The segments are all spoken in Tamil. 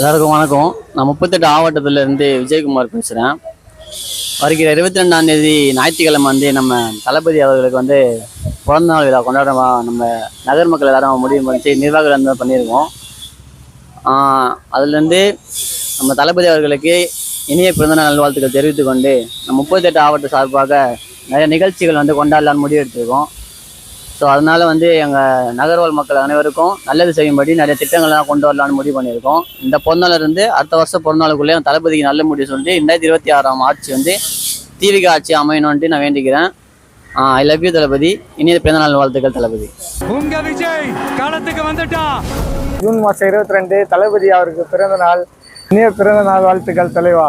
எல்லாருக்கும் வணக்கம். நான் முப்பத்தெட்டு மாவட்டத்துல இருந்து விஜயகுமார் பேசுகிறேன் வருகிற இருபத்தி ரெண்டாம் தேதி ஞாயிற்றுக்கிழமை வந்து நம்ம தளபதி அவர்களுக்கு வந்து பிறந்த நாள் விழா கொண்டாட நம்ம நகர் மக்கள் எல்லாரும் முடிவு பண்ணி நிர்வாகிகள் வந்து பண்ணியிருக்கோம். அதுலேருந்து நம்ம தளபதி அவர்களுக்கு இனிய பிறந்தநாள் நல்வாழ்த்துக்கள் தெரிவித்துக்கொண்டு நம்ம முப்பத்தெட்டு மாவட்ட சார்பாக நிறைய நிகழ்ச்சிகள் வந்து கொண்டாடலாம்னு முடிவு எடுத்திருக்கோம். ஸோ அதனால வந்து எங்கள் நகர்வாழ் மக்கள் அனைவருக்கும் நல்லது செய்யும்படி நிறைய திட்டங்கள்லாம் கொண்டு வரலாம்னு முடிவு பண்ணியிருக்கோம். இந்த பிறந்தநாள் இருந்து அடுத்த வருஷம் பிறந்தநாளுக்குள்ளே என் தளபதிக்கு நல்ல முடிவு சொல்லிட்டு ரெண்டாயிரத்தி இருபத்தி ஆறாம் ஆட்சி வந்து தீவிக ஆட்சி அமையணும்ன்ட்டு நான் வேண்டிக்கிறேன். I love you Thalapathy. இனிய பிறந்தநாள் வாழ்த்துக்கள் தளபதி. உங்க விஜய் களத்துக்கு வந்துட்டான் ஜூன் மாதம் இருபத்தி ரெண்டு தளபதி அவருக்கு பிறந்த நாள் இனிய பிறந்த நாள் வாழ்த்துக்கள் தலைவா.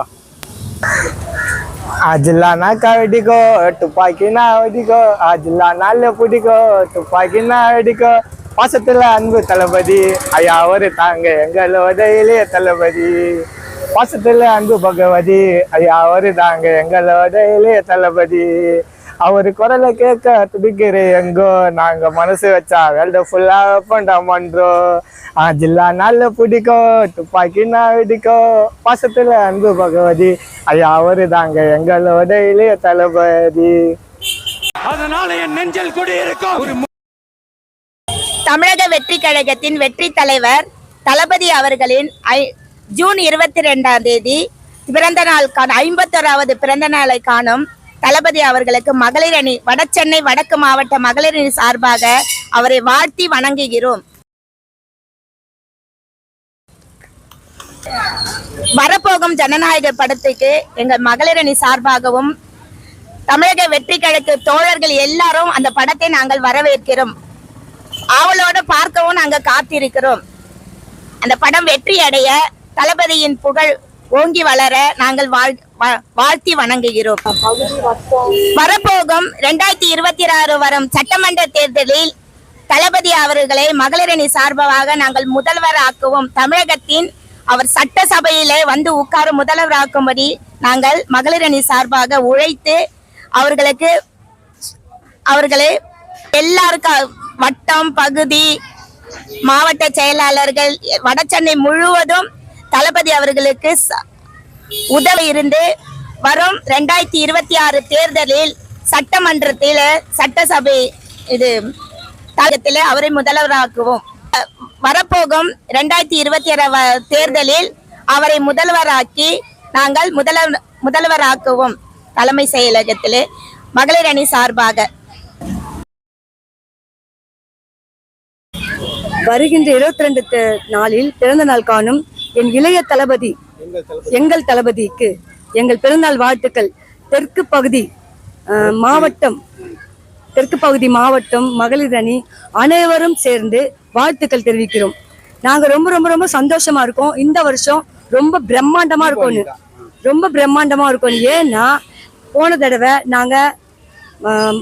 ஆஜில்லா நாக்கா வெடிக்கோ துப்பாக்கி நான் வெடிக்கோ ஆஜில்லா நாள்ல பிடிக்கோ துப்பாக்கி நான் வெடிக்கோ பாசத்துல அன்பு தளபதி ஐயா ஒரு தாங்க எங்கள் உதயிலே தளபதி பாசத்துல அன்பு பகவதி ஐயா ஒரு தாங்க எங்கள் உதயிலே தளபதி அவரு குரலை கேட்க துடிக்கிறேன் எங்கோ நாங்க மனசு வச்சா வேல்ட ஃபுல்லா பண்ண பண்றோம் ஜில்லா நல்ல பிடிக்கும் துப்பாக்கி நான் வெடிக்கும் பாசத்துல அன்பு பகவதி. ஐயா அவரு தாங்க எங்களோட இளைய தளபதி. அதனால என் நெஞ்சில் குடியிருக்கும் தமிழக வெற்றி கழகத்தின் வெற்றி தலைவர் தளபதி அவர்களின் ஐ- ஜூன் இருபத்தி ரெண்டாம் தேதி பிறந்த நாள் காண ஐம்பத்தோராவது பிறந்த நாளை காணும் தளபதி அவர்களுக்கு மகளிர் அணி வடசென்னை வடக்கு மாவட்ட மகளிர் அணி சார்பாக அவரை வாழ்த்தி வணங்குகிறோம். வரப்போகும் ஜனநாயக படத்துக்கு எங்கள் மகளிர் அணி சார்பாகவும் தமிழக வெற்றி கழக தோழர்கள் எல்லாரும் அந்த படத்தை நாங்கள் வரவேற்கிறோம். ஆவலோடு பார்க்கவும் நாங்கள் காத்திருக்கிறோம். அந்த படம் வெற்றி அடைய தளபதியின் புகழ் ஓங்கி வளர நாங்கள் வாழ்- வாழ்த்தி வணங்குகிறோம். வரப்போகும் இரண்டாயிரத்தி இருபத்தி ஆறு வரும் சட்டமன்ற தேர்தலில் தளபதி அவர்களை மகளிரணி சார்பாக நாங்கள் முதல்வராக்குவோம். தமிழகத்தின் அவர் சட்டசபையிலே வந்து உட்காரும் முதல்வராக்கும்படி நாங்கள் மகளிரணி சார்பாக உழைத்து அவர்களுக்கு அவர்களை எல்லாருக்கும் வட்டம் பகுதி மாவட்ட செயலாளர்கள் வடசென்னை முழுவதும் தளபதி அவர்களுக்கு ச- உதவி இருந்து வரும் ரெண்டாயிரத்தி இருபத்தி ஆறு தேர்தலில் சட்டமன்றத்தில் சட்டசபை இது தாயத்தில் அவரை முதல்வராக்குவோம். வரப்போகும் ரெண்டாயிரத்தி இருபத்தி ஆறு தேர்தலில் அவரை முதல்வராக்கி நாங்கள் முதல்வர் முதல்வராக்குவோம் தலைமை செயலகத்திலே மகளிர் அணி சார்பாக. வருகின்ற இருபத்தி ரெண்டு நாளில் பிறந்த நாள் காணும் என் இளைய தளபதி எங்கள் தளபதிக்கு எங்கள் பிறந்தநாள் வாழ்த்துக்கள். தெற்கு பகுதி மாவட்டம் தெற்கு பகுதி மாவட்டம் மகளிர் அணி அனைவரும் சேர்ந்து வாழ்த்துக்கள் தெரிவிக்கிறோம். நாங்க ரொம்ப ரொம்ப ரொம்ப சந்தோஷமா இருக்கோம். இந்த வருஷம் ரொம்ப பிரம்மாண்டமா இருக்கும்னு. ரொம்ப பிரம்மாண்டமா இருக்கும் ஏன்னா போன தடவை நாங்க ஆம்,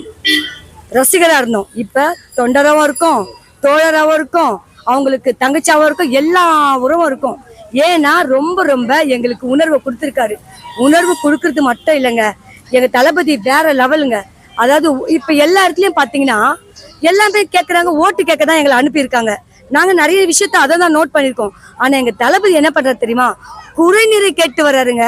ரசிகரா இருந்தோம். இப்ப தொண்டராவும் இருக்கும் தோழராவும் இருக்கும். அவங்களுக்கு தங்கச்சாவும் இருக்கும் எல்லா உறவும் இருக்கும். ஏன்னா ரொம்ப ரொம்ப எங்களுக்கு உணர்வை கொடுத்துருக்காரு. உணர்வு கொடுக்கறது மட்டும் இல்லைங்க. எங்க தளபதி வேற லெவலுங்க. அதாவது இப்ப எல்லா இடத்துலயும் பாத்தீங்கன்னா எல்லாமே கேட்கறாங்க ஓட்டு கேட்க தான் எங்களை அனுப்பியிருக்காங்க. நாங்க நிறைய விஷயத்த அதை தான் நோட் பண்ணிருக்கோம் ஆனா எங்க தளபதி என்ன பண்றாரு தெரியுமா? குறைநிறை கேட்டு வர்றாருங்க.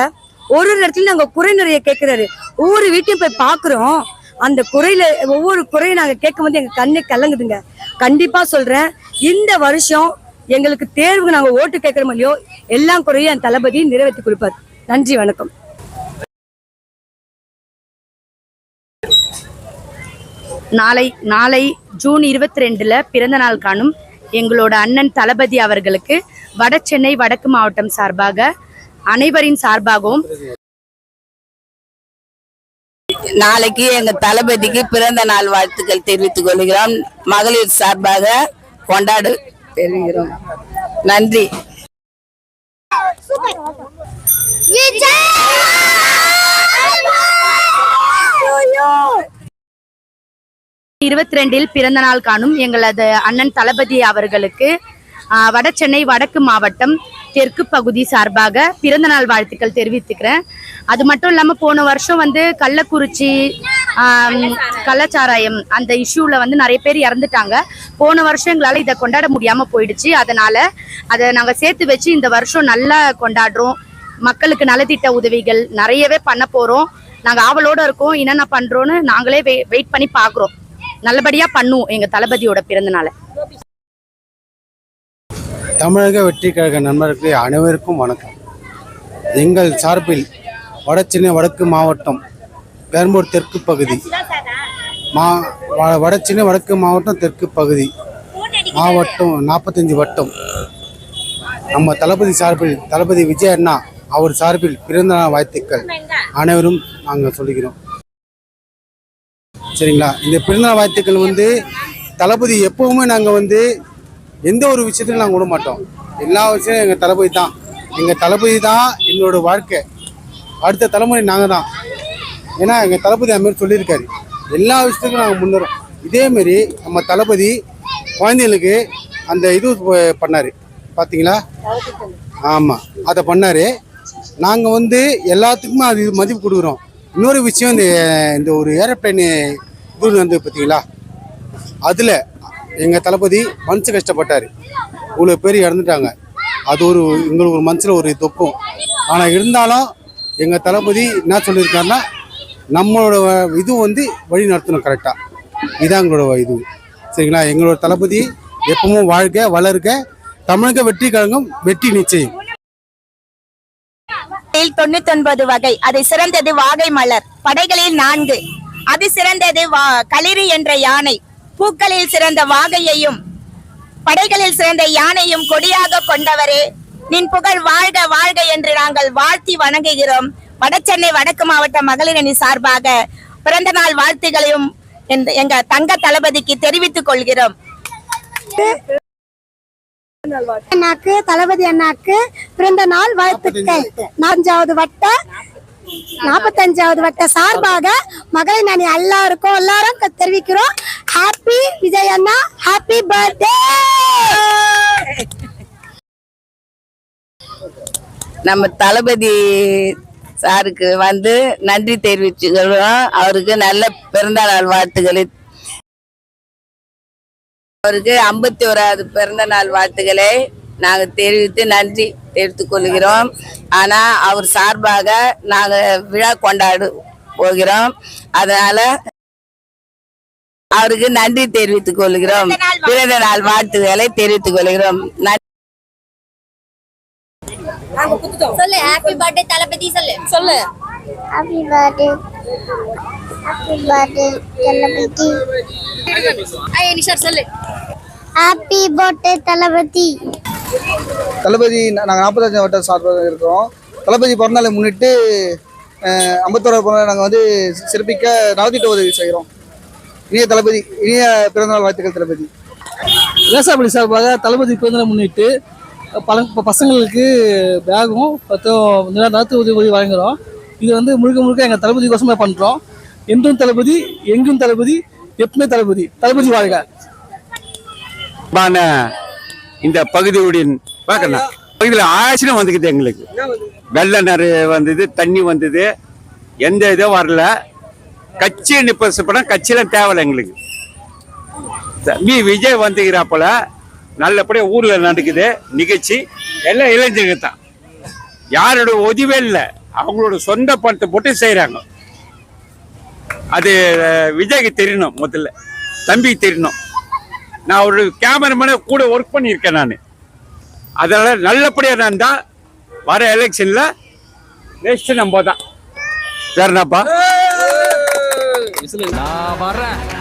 ஒரு ஒரு இடத்துலயும் நாங்க குறைநிறைய கேட்கிறாரு ஒவ்வொரு வீட்டையும் போய் பாக்குறோம். அந்த குறையில ஒவ்வொரு குறையை நாங்க கேட்கும் போது எங்க கண்ணு கலங்குதுங்க. கண்டிப்பா சொல்றேன். இந்த வருஷம் எங்களுக்கு தேர்வுக்கு நாங்க ஓட்டு கேட்கிறோம் இல்லையோ எல்லா குறையும் என் தளபதி நிறைவேற்றி கொடுப்பார். நன்றி வணக்கம். நாளை நாளை ஜூன் இருபத்தி ரெண்டுல பிறந்த நாள் காணும் எங்களோட அண்ணன் தளபதி அவர்களுக்கு வட சென்னை வடக்கு மாவட்டம் சார்பாக அனைவரின் சார்பாகவும் நாளைக்கு எங்க தளபதிக்கு பிறந்த நாள் வாழ்த்துக்கள் தெரிவித்துக் கொள்கிறோம். மகளிர் சார்பாக கொண்டாடு. தெரிவிக்கிறோம் நன்றி. இருபத்தி ரெண்டில் பிறந்த நாள் காணும் எங்களது அண்ணன் தளபதி அவர்களுக்கு வட சென்னை வடக்கு மாவட்டம் தெற்கு பகுதி சார்பாக பிறந்தநாள் வாழ்த்துக்கள் தெரிவித்துக்கிறேன். அது மட்டும் இல்லாமல் போன வருஷம் வந்து கள்ளக்குறிச்சி கள்ளச்சாராயம் அந்த இஷ்யூவில் வந்து நிறைய பேர் இறந்துட்டாங்க. போன வருஷம் எங்களால் இதை கொண்டாட முடியாமல் போயிடுச்சு. அதனால் அதை நாங்கள் சேர்த்து வச்சு இந்த வருஷம் நல்லா கொண்டாடுறோம். மக்களுக்கு நலத்திட்ட உதவிகள் நிறையவே பண்ண போகிறோம் நாங்கள் ஆவலோடு இருக்கோம். என்னென்ன பண்ணுறோன்னு நாங்களே வெயிட் பண்ணி பார்க்குறோம். நல்லபடியாக பண்ணுவோம் எங்கள் தளபதியோட பிறந்தநாளை தமிழக வெற்றி கழக நண்பர்களே அனைவருக்கும் வணக்கம். எங்கள் சார்பில் வடசென்னை வடக்கு மாவட்டம் பெரம்பூர் தெற்கு பகுதி மா வ- வடசென்னை வடக்கு மாவட்டம் தெற்கு பகுதி மாவட்டம் நாற்பத்தஞ்சு வட்டம். நம்ம தளபதி சார்பில் தளபதி விஜய் அண்ணா அவர் சார்பில் பிறந்த நாள் வாழ்த்துக்கள் அனைவரும் நாங்கள் சொல்லிக்கிறோம் சரிங்களா? இந்த பிறந்தநாள் வாழ்த்துக்கள் வந்து தளபதி எப்பவுமே நாங்கள் வந்து எந்த ஒரு விஷயத்திலும் நாங்கள் விட மாட்டோம். எல்லா விஷயம் எங்கள் தளபதி தான். எங்கள் தளபதி தான் எங்களோட வாழ்க்கை. அடுத்த தலைமுறை நாங்கள் தான். ஏன்னா எங்கள் தளபதி அது சொல்லியிருக்காரு. எல்லா விஷயத்துக்கும் நாங்கள் முன்னேறோம். இதேமாரி நம்ம தளபதி குழந்தைகளுக்கு அந்த இது பண்ணார். பார்த்தீங்களா ஆமாம் அதை பண்ணார். நாங்கள் வந்து எல்லாத்துக்குமே அது இது மதிப்பு கொடுக்குறோம். இன்னொரு விஷயம் இந்த இந்த ஒரு ஏரோப்ளைனு இது வந்து பார்த்தீங்களா அதில் எங்கள் தளபதி மனசு கஷ்டப்பட்டார். இவ்வளோ பேர் இறந்துட்டாங்க. அது ஒரு எங்களுக்கு ஒரு மனசில் ஒரு தொக்கும். ஆனால் இருந்தாலும் எங்கள் தளபதி என்ன சொல்லியிருக்காருன்னா நம்மளோட இது வந்து வழி நடத்தணும் கரெக்டாக இதான் எங்களோட இது. சரிங்களா? எங்களோட தளபதி எப்பவும் வாழ்க வளர்க. தமிழக வெற்றி கழகம் வெற்றி நிச்சயம். தொண்ணூத்தொன்பது வகை அதை சிறந்தது வாகை மலர். படைகளில் நான்கு. அது சிறந்தது வா- களிறு என்ற யானை. பூக்களில் சிறந்த வாகையையும் படைகளில் சிறந்த யானையும் கொடியாக கொண்டவரே நின் புகழ் வாழ்க வாழ்க என்று நாங்கள் வாழ்த்தி வணங்குகிறோம். வடசென்னை வடக்கு மாவட்ட மகளிர் அணி சார்பாக பிறந்த நாள் வாழ்த்துகளையும் எங்க தங்க தளபதிக்கு தெரிவித்துக் கொள்கிறோம். அண்ணாக்கு தளபதி அண்ணாக்கு பிறந்த நாள் வாழ்த்துக்கள். நான்காவது வட்ட நாற்பத்தஞ்சாவது வட்ட சார்பாக மகளிர் அணி எல்லாருக்கும் எல்லாரும் தெரிவிக்கிறோம். ஹாப்பி விஜய் அண்ணா ஹாப்பி பர்த்டே நம்ம தளபதி சாருக்கு வந்து நன்றி தெரிவிச்சுக்கிறோம். அவருக்கு நல்ல பிறந்த நாள் வாழ்த்துக்களை. அவருக்கு ஐம்பத்தி ஓராவது பிறந்த நாள் வாழ்த்துக்களை. நாங்கள் தெரிவித்து நன்றி தெரிவித்துக் கொள்கிறோம் ஆனால் அவர் சார்பாக நாங்கள் விழா கொண்டாடு போகிறோம். அதனால அவருக்கு நன்றி தெரிவித்துக் கொள்கிறோம் பிறந்த நாள் வாழ்த்துக்களை தெரிவித்துக் கொள்கிறோம் நன்றி சொல்லு ஹாப்பி பர்த்டே தளபதி சொல்லு. சொல்லு. Happy birthday happy birthday Thalapathy. Nishar சொல்லு. ஹாப்பி பர்த்டே தளபதி. தளபதி நாங்கள் நாற்பத்தஞ்சு வட்டம் சார்பாக இருக்கிறோம். தளபதி பிறந்தநாளை முன்னிட்டு ஐம்பத்தோரு பிறந்தநாள் நாங்கள் வந்து சிறப்பிக்க நலத்திட்ட உதவி செய்கிறோம். இனிய தளபதி இனிய பிறந்தநாள் வாழ்த்துக்கள் தளபதி. விவசாயப்படி சார்பாக தளபதி பிறந்தநாள் முன்னிட்டு பல இப்போ பசங்களுக்கு பேகும் பத்தும் நலத்து உதவி உதவி வழங்குறோம். இது வந்து முழுக்க முழுக்க எங்கள் தளபதி கோசமே பண்ணுறோம் என்றும் தளபதி எங்கும் தளபதி எப்பவுமே தளபதி. தளபதி வாழ்க. இந்த பகுதியுடைய பார்க்கலாம் பகுதியில் ஆசிரம் வந்துக்குது எங்களுக்கு. வெள்ள நிறைய வந்தது தண்ணி வந்தது. எந்த இதுவும் வரல. கட்சி நிப்படம் கட்சியெல்லாம் தேவையில்ல எங்களுக்கு. தம்பி விஜய் வந்துக்கிறாப்புல நல்லபடியாக ஊரில் நடக்குது நிகழ்ச்சி. எல்லாம் இளைஞர்கள் தான். யாரோட உதவியே இல்லை. அவங்களோட சொந்த பணத்தை போட்டு செய்கிறாங்க அது விஜய்க்கு தெரியணும் முதல்ல. தம்பிக்கு தெரியணும். நான் ஒரு கேமராமேனை கூட ஒர்க் பண்ணியிருக்கேன் நான். அதனால் நல்லபடியாக நான் தான் வர எலெக்ஷனில் நெக்ஸ்ட் நம்ம தான். வேற நான் வர்றேன்.